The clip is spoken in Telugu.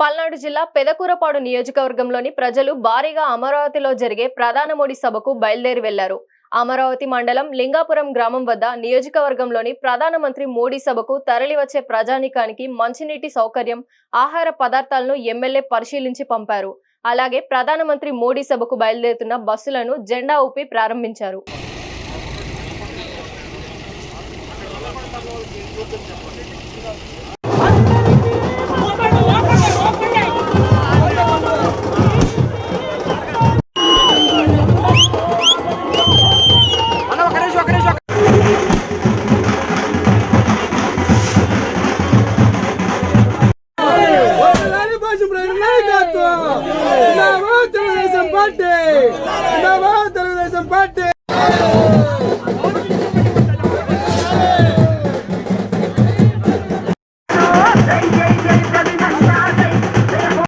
పల్నాడు జిల్లా పెదకూరపాడు నియోజకవర్గంలోని ప్రజలు భారీగా అమరావతిలో జరిగే ప్రధాన మోడీ సభకు బయలుదేరి వెళ్ళారు. అమరావతి మండలం లింగాపురం గ్రామం వద్ద నియోజకవర్గంలోని ప్రధానమంత్రి మోడీ సభకు తరలివచ్చే ప్రజానికానికి మంచినీటి సౌకర్యం ఆహార పదార్థాలను ఎమ్మెల్యే పరిశీలించి పంపారు. అలాగే ప్రధానమంత్రి మోడీ సభకు బయలుదేరుతున్న బస్సులను జెండా ఊపి ప్రారంభించారు. నాయకత్వం నమో తెలుగుదేశం పార్టీ నమో తెలుగుదేశం పార్టీ